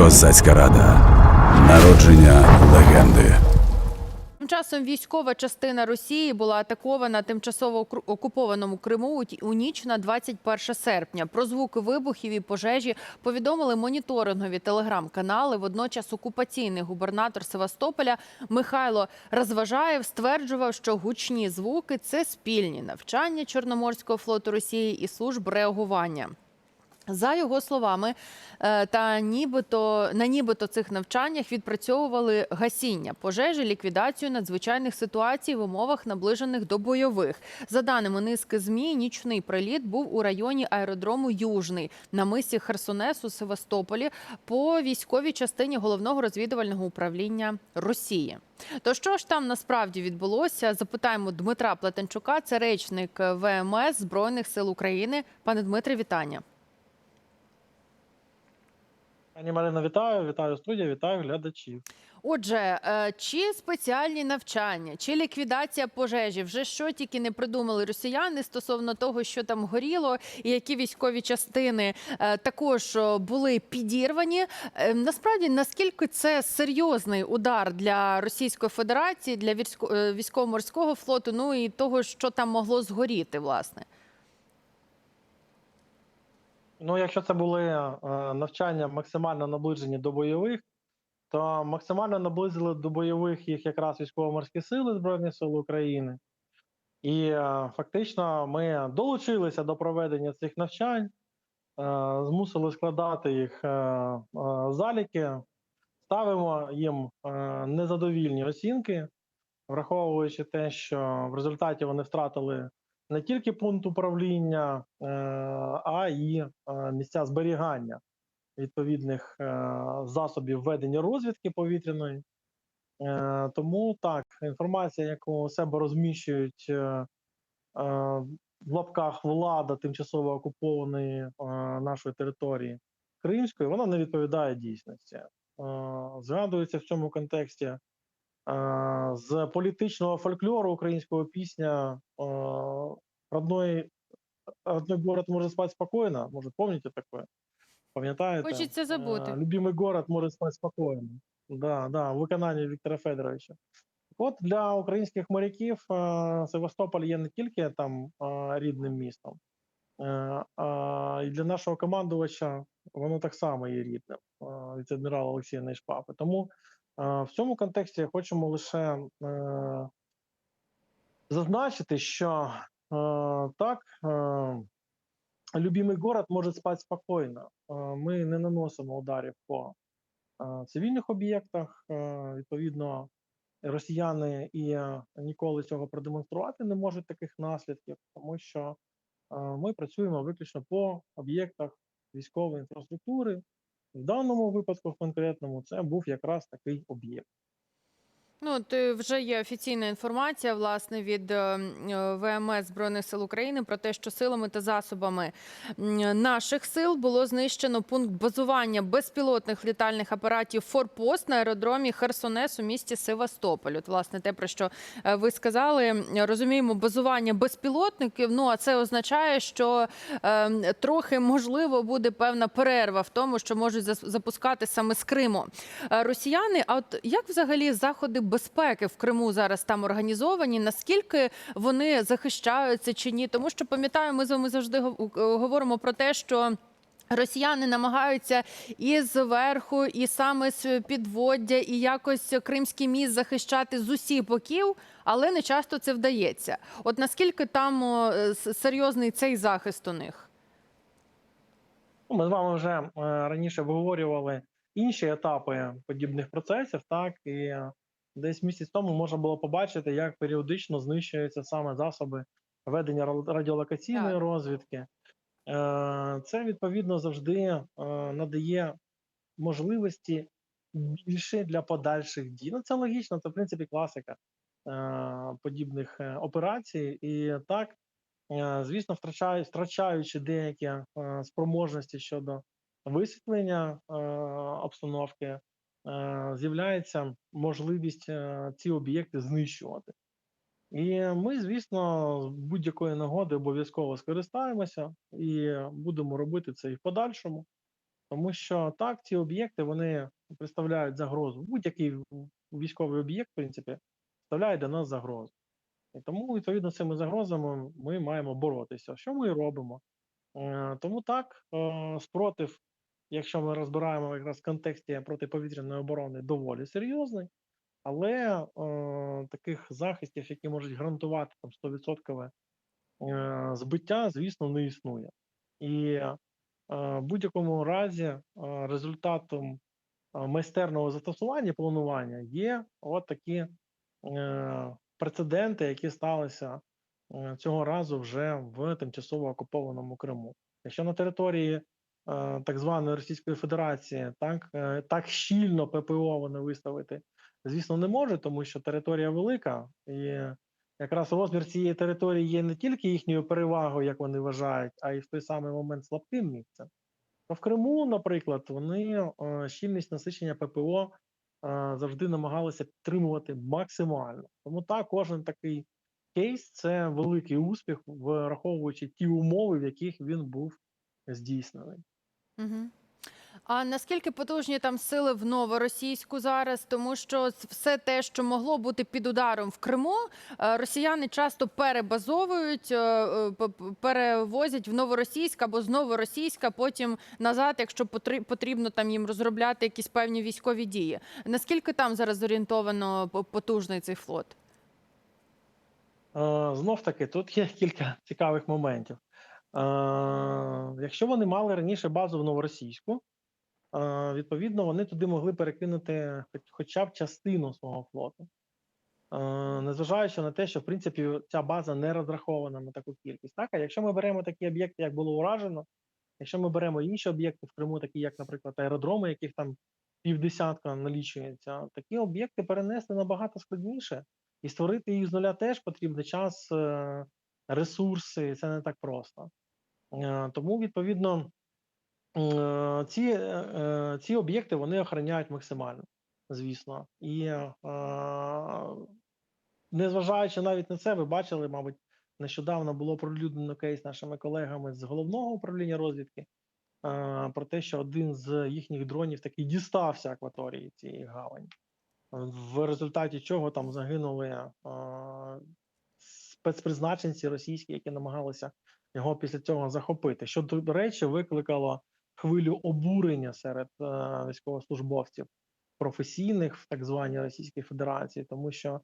Козацька рада. Народження легенди. Часом військова частина Росії була атакована тимчасово окупованому Криму у ніч на 21 серпня. Про звуки вибухів і пожежі повідомили моніторингові телеграм-канали. Водночас окупаційний губернатор Севастополя Михайло Розважаєв стверджував, що гучні звуки це спільні навчання Чорноморського флоту Росії і служб реагування. За його словами, е, та нібито на нібито цих навчаннях відпрацьовували гасіння пожежі, ліквідацію надзвичайних ситуацій в умовах наближених до бойових. За даними низки змі, нічний приліт був у районі аеродрому Южний на мисі Херсонесу Севастополі по військовій частині головного розвідувального управління Росії. То що ж там насправді відбулося? Запитаємо Дмитра Плетенчука, це речник ВМС Збройних сил України. Пане Дмитре, вітання. Пані Марина, вітаю, вітаю студія, вітаю глядачів. Отже, е, чи спеціальні навчання, чи ліквідація пожежі, вже що тільки не придумали росіяни стосовно того, що там горіло, і які військові частини е, також були підірвані. Е, Насправді, наскільки це серйозний удар для Російської Федерації, для військо- військово-морського флоту, ну і того, що там могло згоріти, власне. Ну, якщо це були е, навчання максимально наближені до бойових, то максимально наблизили до бойових їх якраз військово-морські сили Збройних сил України. І е, фактично ми долучилися до проведення цих навчань, е, змусили складати їх заліки, ставимо їм незадовільні оцінки, враховуючи те, що в результаті вони втратили не тільки пункт управління, е, а й е, місця зберігання відповідних е, засобів ведення розвідки повітряної. Тому так, інформація, яку у себе розміщують в лапках влада тимчасово окупованої нашої території Кримської, вона не відповідає дійсності. Згадується в цьому контексті з політичного фольклору українського пісня родной, родной город может спать спокойно. Может, помните такое? Пам'ятаєте? Хочеться забути. Е, Любимий город може спати спокійно. Да, да, в виконанні Віктора Федоровича. От для українських моряків е, Севастополь є не тільки там е, рідним містом, а і для нашого командувача воно так само є рідним, е, віце-адмірала Олексія Нейшпапи. Тому в цьому контексті хочемо лише е, зазначити, що е, так. Е, любимий город може спати спокійно. Е, Ми не наносимо ударів по е, цивільних об'єктах. Е, Відповідно, росіяни і е, ніколи цього продемонструвати не можуть таких наслідків, тому що е, ми працюємо виключно по об'єктах військової інфраструктури. В даному випадку, в конкретному, це був якраз такий об'єкт. Ну, от е, вже є офіційна інформація власне від е, е, ВМС Збройних сил України про те, що силами та засобами наших сил було знищено пункт базування безпілотних літальних апаратів Форпост на аеродромі Херсонес у місті Севастополь. От, власне, те про що ви сказали, розуміємо, базування безпілотників. Ну а це означає, що е, трохи можливо буде певна перерва в тому, що можуть запускати саме з Криму. Росіяни, а от як взагалі заходи безпеки в Криму зараз там організовані? Наскільки вони захищаються чи ні? Тому що пам'ятаю, ми з вами завжди говоримо про те, що. Росіяни намагаються і зверху, і саме з підводдя, і якось кримський міст захищати з усіх боків, але не часто це вдається. От наскільки там серйозний цей захист у них? Ну, Ми з вами вже е, раніше обговорювали інші етапи подібних процесів, так і десь місяць тому можна було побачити, як періодично знищуються саме засоби ведення радіолокаційної Так. розвідки. Е, Це відповідно завжди е, надає можливості більше для подальших дій. Ну, це логічно, це в принципі класика е, подібних операцій. І так, звісно, втрачаючи деякі спроможності щодо висвітлення обстановки, з'являється можливість е, ці об'єкти знищувати. І ми, звісно, з будь-якої нагоди обов'язково скористаємося і будемо робити це і в подальшому. Тому що так, ці об'єкти вони представляють загрозу. Будь-який військовий об'єкт, в принципі, представляє для нас загрозу. І тому, відповідно, з цими загрозами ми маємо боротися. Що ми робимо? Е, Тому так, е, спротив, якщо ми розбираємо якраз в контексті протиповітряної оборони, доволі серйозний, але е, таких захистів, які можуть гарантувати там 100% е, збиття, звісно, не існує. І е, в будь-якому разі е, результатом е, майстерного застосування планування є от такі е, прецеденти, які сталися е, цього разу вже в тимчасово окупованому Криму. Якщо на території так званої Російської Федерації так, е, так щільно ППО вони виставити, звісно, не може, тому що територія велика, і якраз розмір цієї території є не тільки їхньою перевагою, як вони вважають, а й в той самий момент слабким місцем. То в Криму, наприклад, вони е, щільність насичення ППО е, завжди намагалися підтримувати максимально. Тому так, кожен такий кейс це великий успіх, враховуючи ті умови, в яких він був здійснений. Угу. А наскільки потужні там сили в новоросійську зараз? Тому що все те, що могло бути під ударом в Криму, е, росіяни часто перебазовують, е, е, перевозять в новоросійськ або з новоросійська, потім назад, якщо потрібно там їм розробляти якісь певні військові дії. Наскільки там зараз зорієнтовано по- потужний цей флот? Знов таки, тут є кілька цікавих моментів. Е, Якщо вони мали раніше базу в новоросійську, е, відповідно, вони туди могли перекинути хоча б частину свого флоту. Е, Незважаючи на те, що в принципі ця база не розрахована на таку кількість. Так, а якщо ми беремо такі об'єкти, як було уражено, якщо ми беремо інші об'єкти в Криму, такі як, наприклад, аеродроми, яких там півдесятка налічується, такі об'єкти перенести набагато складніше. І створити їх з нуля теж потрібен час, ресурси, це не так просто. Е, Тому, відповідно, е, ці, е, ці об'єкти вони охороняють максимально, звісно. І незважаючи навіть на це, ви бачили, мабуть, нещодавно було пролюднено кейс нашими колегами з головного управління розвідки про те, що один з їхніх дронів таки дістався акваторії цієї гавані в результаті чого там загинули спецпризначенці російські, які намагалися його після цього захопити. Що до речі, викликало хвилю обурення серед е, військовослужбовців професійних в так званій Російській Федерації, тому що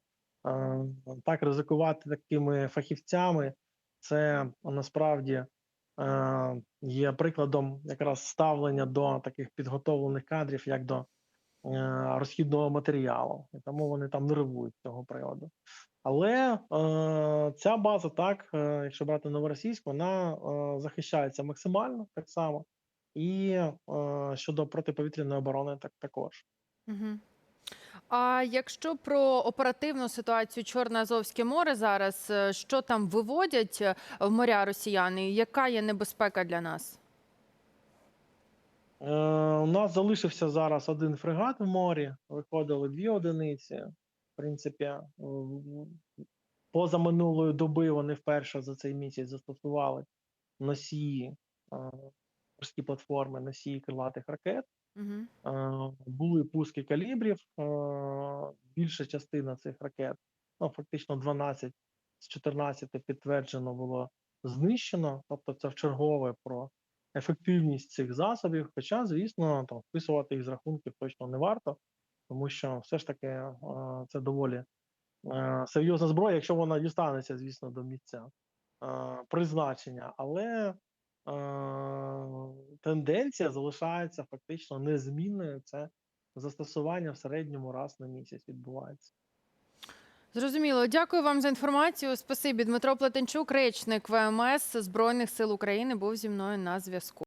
е, так ризикувати такими фахівцями, це насправді е, є прикладом якраз ставлення до таких підготовлених кадрів, як до е, розхідного матеріалу, і тому вони там нервують з цього приводу. Але е, ця база, так, е, якщо брати новоросійську, вона е, захищається максимально так само, і е, щодо протиповітряної оборони, так також. Угу. А якщо про оперативну ситуацію Чорне Азовське море зараз, е, що там виводять е, в моря росіяни? Яка є небезпека для нас? Е, у нас залишився зараз один фрегат в морі, виходили дві одиниці. Принципі, поза минулої доби вони вперше за цей місяць застосували носії е, морські платформи, носії крилатих ракет. Угу. Е, були пуски калібрів. е, Більша частина цих ракет, ну фактично 12 з 14 підтверджено було знищено. Тобто, це вчергове про ефективність цих засобів. Хоча, звісно, там вписувати їх з рахунків точно не варто, тому що все ж таки е, це доволі е, серйозна зброя, якщо вона дістанеться, звісно, до місця е, призначення. Але тенденція залишається фактично незмінною. Це застосування в середньому раз на місяць відбувається. Зрозуміло. Дякую вам за інформацію. Спасибі. Дмитро Плетенчук, речник ВМС Збройних сил України, був зі мною на зв'язку.